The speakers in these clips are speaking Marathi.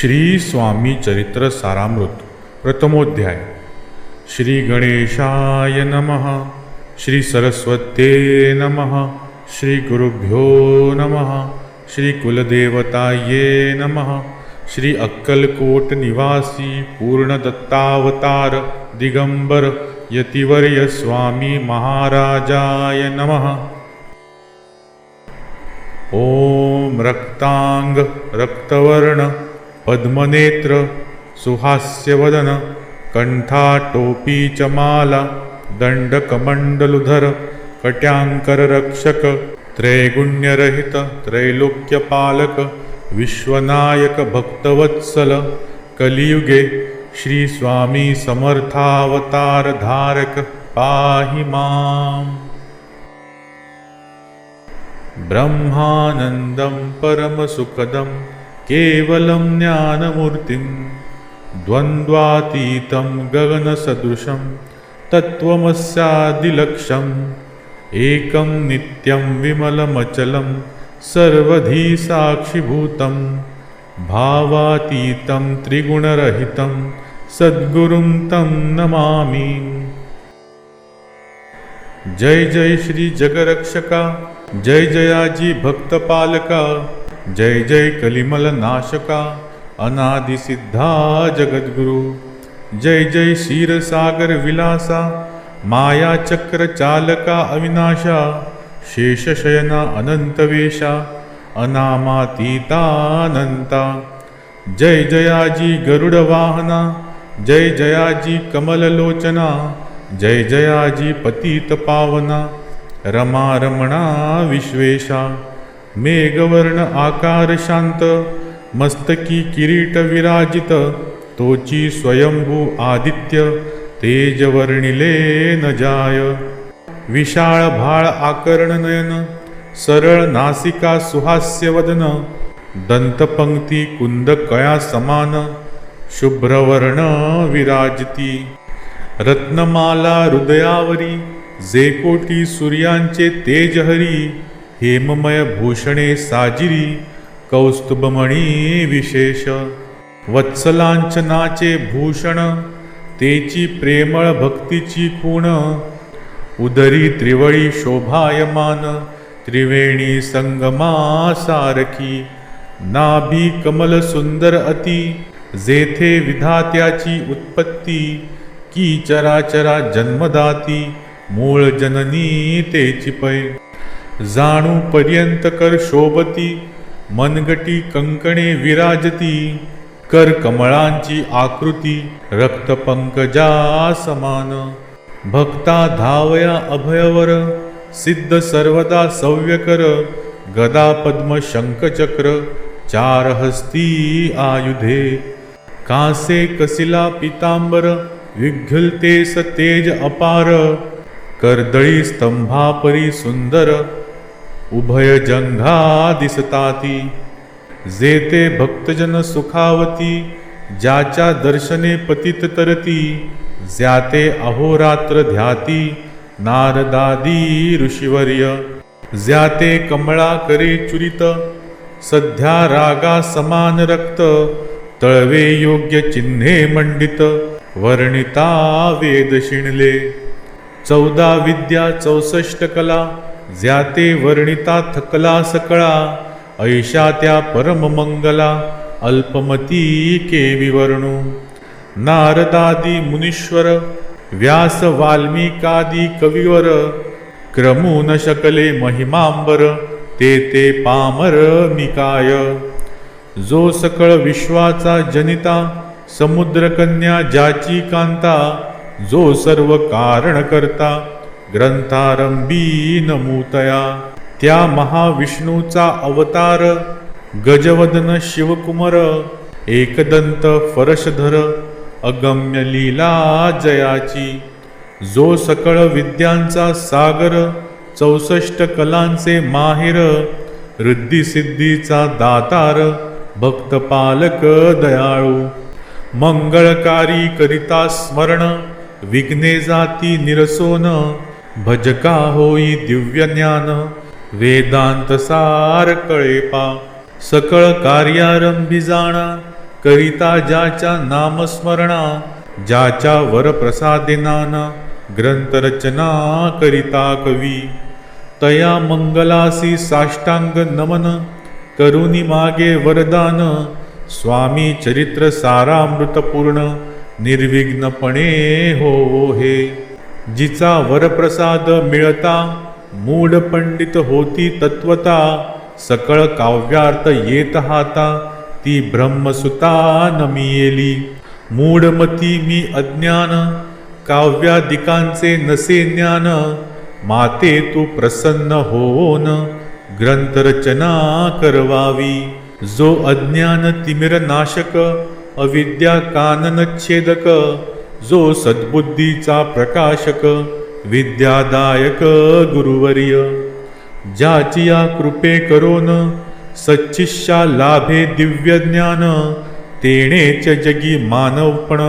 श्री स्वामी चरित्र सारामृत प्रथमोध्याय. श्री गणेशाय नमः श्री सरस्वते नमः श्री गुरुभ्यो नमः श्री कुलदेवताये नमः श्री अक्कलकोट निवासी पूर्णदत्तावतार दिगंबर यतिवर्य स्वामी महाराजाय नमः. ॐ रक्तांग रक्तवर्ण पद्मनेत्र सुहास्यवदन कंठाटोपी च माला दंडकमण्डलुधर कट्यांकररक्षक त्रैगुण्यरहित त्रैलोक्यपालक विश्वनायक भक्तवत्सल कलियुगे श्री स्वामी समर्थावतार धारक पाहि माम्। ब्रह्मानन्दं परमसुखदं केवलं ज्ञानमूर्तिं द्वन्द्वातीतं गगनसदृशं तत्त्वमस्यादिलक्षम् एकं नित्यं विमलमचलं सर्वधी साक्षिभूतं भावातीतं त्रिगुणरहितं सद्गुरुं तं नमामि। जय जय श्री जगरक्षका जय जयाजी भक्तपालका जय जय कलिमल नाशका अनादि सिद्धा जगद्गुरु। जय जय क्षीरसागर विलासा माया चक्र चालका अविनाशा शेषशयना अनंतवेशा अनामातीतानंता। जय जयाजी गरुड वाहना जय जयाजी कमललोचना जय जयाजी पतित पावना रमा रमणा विश्वेशा। मेघवर्ण आकार शांत मस्तकी किरीट विराजित तोची स्वयंभू आदित्य तेजवर्णिले न जाय। विशाळ भाळ आकर्ण नयन सरळ नासिका सुहास्य वदन दंतपंक्ती कुंद कया समान शुभ्रवर्ण विराजती। रत्नमाला हृदयावरी जे कोटी सूर्यांचे तेजहरी हेममय भूषणे साजिरी कौस्तुभमणी विशेष। वत्सलांचनाचे भूषण तेची प्रेमळ भक्तीची खूण। उदरी त्रिवळी शोभायमान त्रिवेणी संगमासारखी नाभी कमल सुंदर अति जेथे विधात्याची उत्पत्ती। की चराचरा जन्मदाती मूळ जननी तेची पै। जाणू पर्यंत कर शोभती मनगटी कंकणे विराजती कर कमळांची आकृती रक्तपंकजा समान. भक्ता धावया अभयवर सिद्ध सर्वदा सव्यकर गदा पद्म शंखचक्र चार हस्ती आयुधे. कासे कसिला पितांबर विघ्युलते तेज अपार कर्दळी स्तंभापरी सुंदर उभय जंघा दिसताती. जेते भक्तजन सुखावती ज्याच्या दर्शने पतित तरती ज्याते अहोरात्र ध्याती नारदादी ऋषिवर्य. ज्याते कमळा करे चुरित सध्या रागा समान रक्त तळवे योग्य चिन्हे मंडित वर्णिता वेद शिणले. चौदा विद्या चौसष्ट कला ज्याते वर्णिता थकला सकळा ऐशा त्या परममंगला अल्पमती के विवर्णू. नारदादी मुनीश्वर व्यास वाल्मिकादी कविवर क्रमू न शकले महिमांबर ते ते पामर मिकाय. जो सकळ विश्वाचा जनिता समुद्रकन्या ज्याची कांता जो सर्व कारण करता ग्रंथारंभी नमूतया त्या महाविष्णूचा अवतार गजवदन शिवकुमार एकदंत फरशधर अगम्य लीला जयाची. जो सकळ विद्यांचा सागर चौसष्ट कलांचे माहिर रिद्धिसिद्धीचा दातार भक्तपालक दयाळू. मंगळकारी करिता स्मरण विघ्ने जाती निरसोन भजका होई दिव्य ज्ञान? वेदांत सार कळेपा. सकळ कार्यारंभी जाणा. करिता ज्याच्या नामस्मरणा ज्याच्या वरप्रसादिनान ग्रंथरचना करिता कवी. तया मंगलासी साष्टांग नमन. करुणी मागे वरदान. स्वामी चरित्र सारामृतपूर्ण. निर्विघ्नपणे हो हे. जिचा वरप्रसाद मिळता मूळ पंडित होती तत्वता सकळ काव्यार्थ येत हाता ती ब्रह्मसुता नमियेली मूढमती मी अज्ञान काव्यादिकांचे नसे ज्ञान माते तू प्रसन्न होऊन ग्रंथरचना करवावी. जो अज्ञान तिमिर नाशक अविद्या कानन छेदक जो सद्बुद्धीचा प्रकाशक विद्यादायक गुरुवर्य ज्याचिया कृपे करोन सच्चिष्या लाभे दिव्य ज्ञान तेणेच जगी मानवपण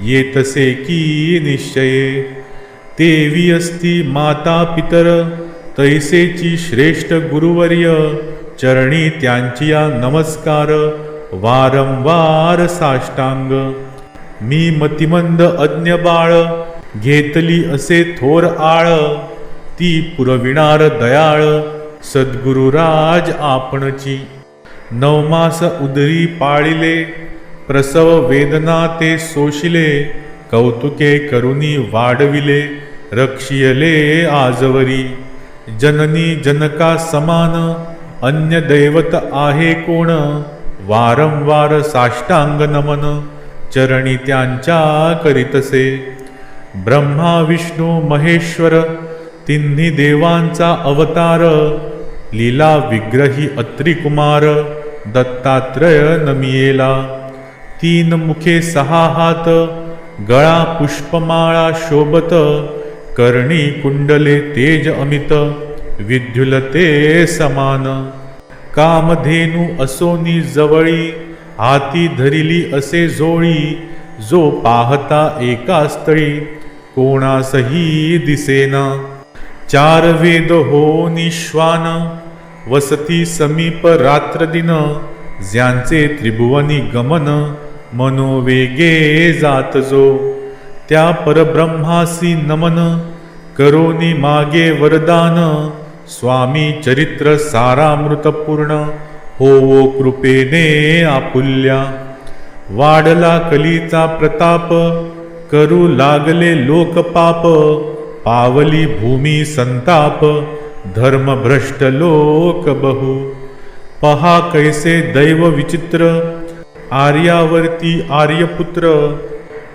येतसे की निश्चये. तेवी असती माता पितर तैसेची श्रेष्ठ गुरुवर्य चरणी त्यांचीया नमस्कार वारंवार साष्टांग. मी मतिमंद अज्ञ बाळ घेतली असे थोर आळ. ती पुरविणार दयाळ सद्गुरुराज आपणची. नवमास उदरी पाळिले प्रसव वेदना ते सोशिले कौतुके करुनी वाढविले रक्षियले आजवरी. जननी जनका समान अन्य दैवत आहे कोण? वारंवार साष्टांग नमन चरणी त्यांच्या करीतसे. ब्रह्मा विष्णू महेश्वर तिन्ही देवांचा अवतार लीला विग्रही अत्रिकुमार दत्तात्रय नमियेला. तीन मुखे सहा हात गळा पुष्पमाळा शोभत कर्णी कुंडले तेज अमित विद्युलते समान. कामधेनू असोनी जवळी हाती धरिली असे जोळी जो पाहता एका स्थळी कोणासही दिसेना. चार वेद हो निश्वान वसती समीप रात्र दिन ज्यांचे त्रिभुवनी गमन मनोवेगे जात जो. त्या परब्रह्मासी नमन करोनी मागे वरदान स्वामी चरित्र सारामृतपूर्ण होवो कृपेने आपुल्या वाढला कलीचा प्रताप करू लागले लोकपाप पावली भूमी संताप धर्मभ्रष्ट लोक बहु. पहा कैसे दैव विचित्र आर्यावर्ती आर्यपुत्र.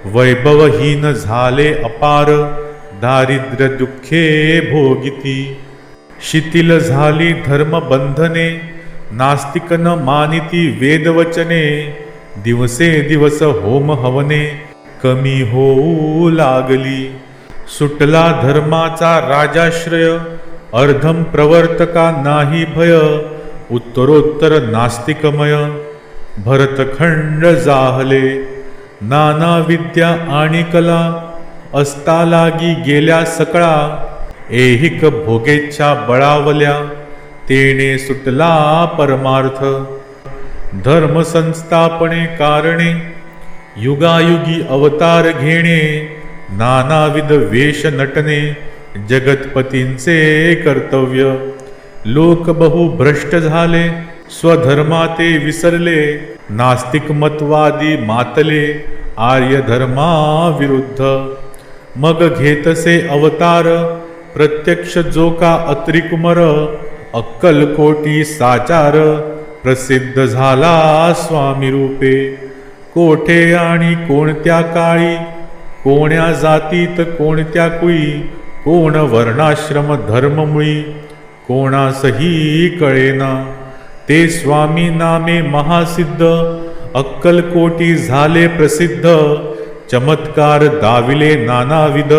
वैभवहीन झाले अपार दारिद्र्य दुःखे भोगिती. शिथिल झाली धर्मबंधने नास्तिकन मानिती वेदवचने दिवसे दिवस होम हवने कमी होऊ लागली. सुटला धर्माचा राजाश्रय अर्धम प्रवर्तका नाही भय उत्तरोत्तर नास्तिकमय. भरतखंड जाहले नाना विद्या आणि कला असता लागी गेल्या सकळा ऐहिक भोगेच्छा बळावल्या. तेने सुटला परमार्थ. धर्म संस्थापने कारणे युगायुगी अवतार घेणे नानाविध वेश नटने जगतपतींचे कर्तव्य. लोक बहु भ्रष्ट झाले स्वधर्माते विसरले नास्तिक मतवादी मातले आर्य धर्मा विरुद्ध. मग घेतसे अवतार प्रत्यक्ष जो का अत्रिकुमर अक्कलकोटी साचार प्रसिद्ध झाला स्वामी रूपे. कोठे आणि कोणत्या काळी कोण्या जातीत कोणत्या कुळी कोण वर्णाश्रम धर्ममुळी कोणासही कळेना. ते स्वामी नामे महासिद्ध अक्कलकोटी झाले प्रसिद्ध चमत्कार दाविले नानाविध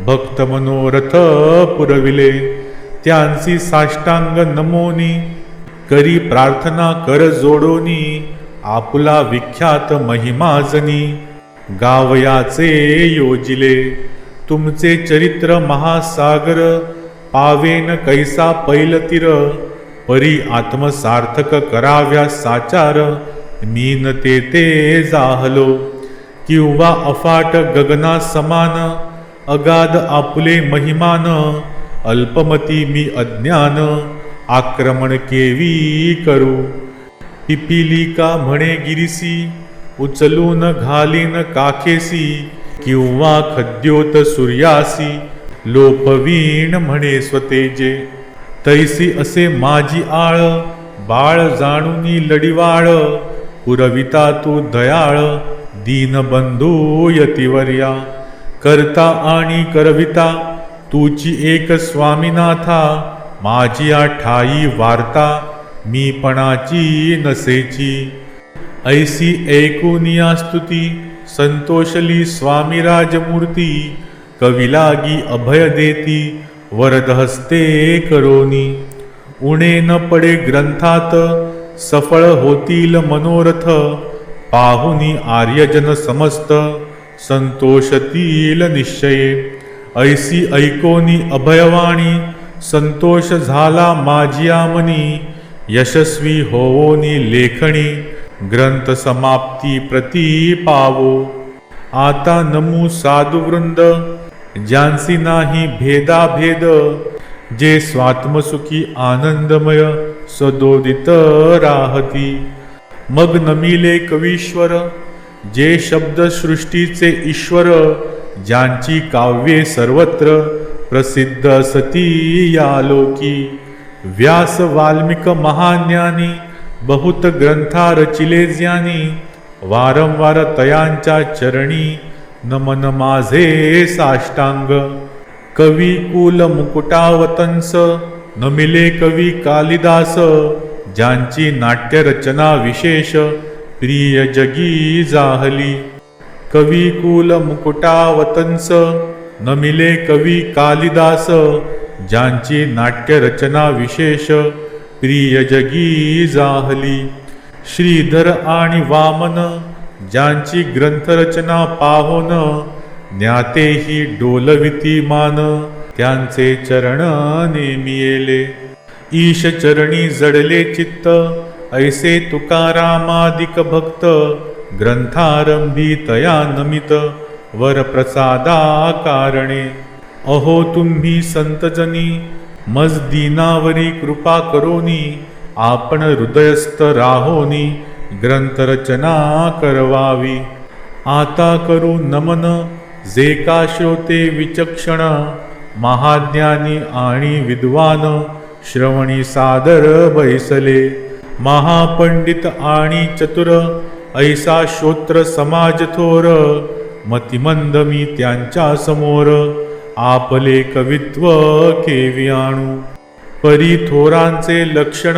भक्त मनोरथ पुरविले. त्यांची साष्टांग नमोनी करी प्रार्थना कर जोडोनी आपुला विख्यात महिमाजनी गावयाचे योजिले तुमचे चरित्र महासागर पावेन कैसा पैलतीर परी आत्मसार्थक कराव्या साचार मीन ते ते जाहलो किंवा अफाट गगना समान अगाध आपुले महिमान अल्पमती मी अज्ञान आक्रमण केवी करू. पिपिलिका म्हणे गिरिसी उचलून घालीन काखेसी किंवा खद्योत सूर्यासी लोपवीण म्हणे स्वतेजे. तैसी असे माझी आळ बाळ जाणूनी लडिवाळ पुरविता तू दयाळ दीनबंधू यतिवर्या. करता आणि करविता तुची एक स्वामीनाथा माझी आठाई वार्ता मीपणाची नसेची. ऐसी ऐकुनिया स्तुती संतोषली स्वामी राजमूर्ती कविलागी अभय देती वरदहस्ते करोनी. उणे न पडे ग्रंथात सफळ होतील मनोरथ पाहुनी आर्यजन समस्त संतोषतील निश्चये. ऐसी ऐकोनी अभयवाणी संतोष झाला माझिया मनी यशस्वी होवोनी लेखणी ग्रंथ समाप्ती प्रती पावो। आता नमू साधुवृंद ज्यांसी नाही भेदाभेद जे स्वात्मसुखी आनंदमय सदोदित राहती। मग नमिले कवीश्वर जे शब्द सृष्टीचे ईश्वर ज्यांची काव्ये सर्वत्र प्रसिद्ध सती या लोकी. व्यास वाल्मिक महाज्ञानी बहुत ग्रंथा रचिले ज्ञानी वारंवार तयांच्या चरणी नमन माझे साष्टांग. कवी कुल मुकुटावतंस नमिले कवी कालिदास ज्यांची नाट्यरचना विशेष प्रिय जगी जाहली. कवी कुल मुकुटावतंस. नमिले कवी कालिदास. ज्यांची नाट्यरचना विशेष. प्रिय जगी जाहली. श्रीधर आणि वामन. ज्यांची ग्रंथरचना पाहोन. ज्ञातेही डोलविती मान. त्यांचे चरण नेमियेले ईश चरणी जडले चित्त. ऐसे तुकारामादिक भक्त. ग्रंथारंभी तया नमित वरप्रसादा कारणे अहो तुम्ही संतजनी मज दीनावरी कृपा करोनी आपण हृदयस्थ राहोनी ग्रंथरचना करवावी. आता करू नमन जे का श्रोते विचक्षण महाज्ञानी आणि विद्वान श्रवणी सादर बैसले. महापंडित आणि चतुर ऐसा श्रोत्र समाज थोर मतिमंद मी त्यांच्यासमोर आपले कवित्व केवी आणू. परी थोरांचे लक्षण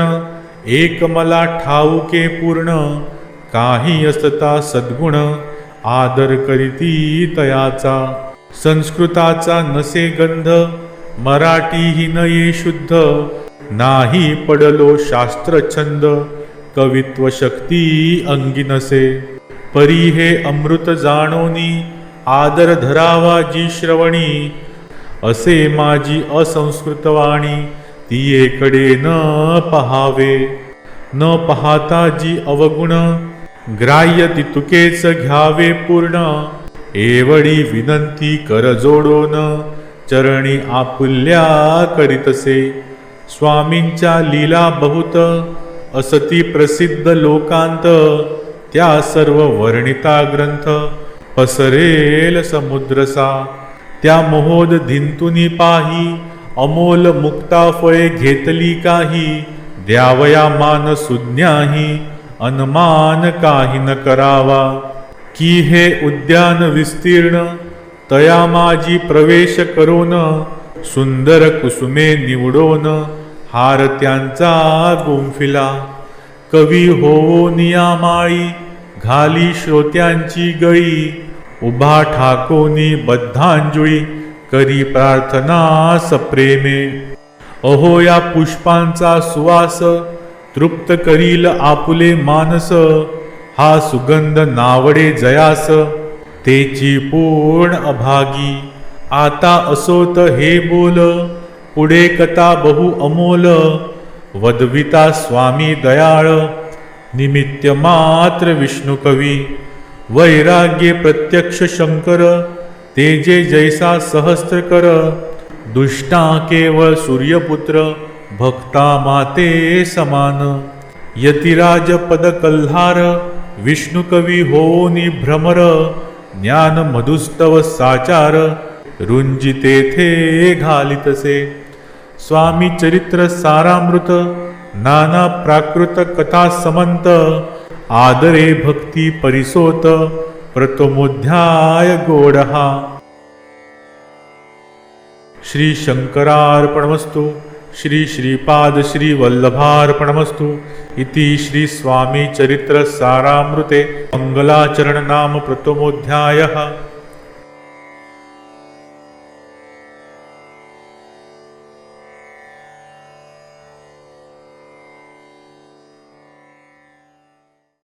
एक मला ठाऊके पूर्ण काही असता सद्गुण आदर करीती तयाचा. संस्कृताचा नसे गंध मराठी न ये शुद्ध नाही पडलो शास्त्रछंद कवित्व शक्ती अंगी नसे परी हे अमृत जाणोनी आदर धरावा जी श्रवणी. असे माझी असंस्कृतवाणी तियेकडे न पहावे. न पाहता जी अवगुण ग्राह्य तितुकेच घ्यावे पूर्ण. एवढी विनंती कर जोडोन चरणी आपुल्या करीतसे. स्वामींच्या लीला बहुत असती प्रसिद्ध लोकांत त्या सर्व वर्णिता ग्रंथ पसरेल समुद्रसा. त्या मोहोद धिंतुनी पाही अमोल मुक्ता फळे घेतली काही द्यावया मान सुज्ञाही अनमान काही न करावा. की हे उद्यान विस्तीर्ण तया माझी प्रवेश करोन सुंदर कुसुमे निवडोन हार त्यांचा गुंफिला. कवी हो नियामाळी घाली श्रोत्यांची गळी. उभा ठाकोनी बद्धांजुळी करी प्रार्थना सप्रेमे. अहो या पुष्पांचा सुवास तृप्त करील आपुले मानस. हा सुगंध नावडे जयास तेची पूर्ण अभागी. आता असोत हे बोल पुढे कथा बहु अमोल वदविता स्वामी दयाळ निमित्त मात्र विष्णुकवी वैराग्ये प्रत्यक्ष शंकर तेजे जैसा सहस्त्र कर दुष्टा केवळ सूर्यपुत्र भक्ता माते समान यतिराज पद कल्हार विष्णुकवी होनी भ्रमर ज्ञान मधुस्तव साचार रुंजी तेथे घालितसे. स्वामी चरित्र सारामृत नाना प्राकृत कथा समंत आदरे भक्ती परिसोत प्रथमोध्याय गोडहा। श्री शंकरार्पणमस्तु श्री श्रीपाद श्री वल्लभार्पणमस्तु इति श्री स्वामी चरित्र सारामृते मंगलाचरण नाम प्रथमोध्यायः।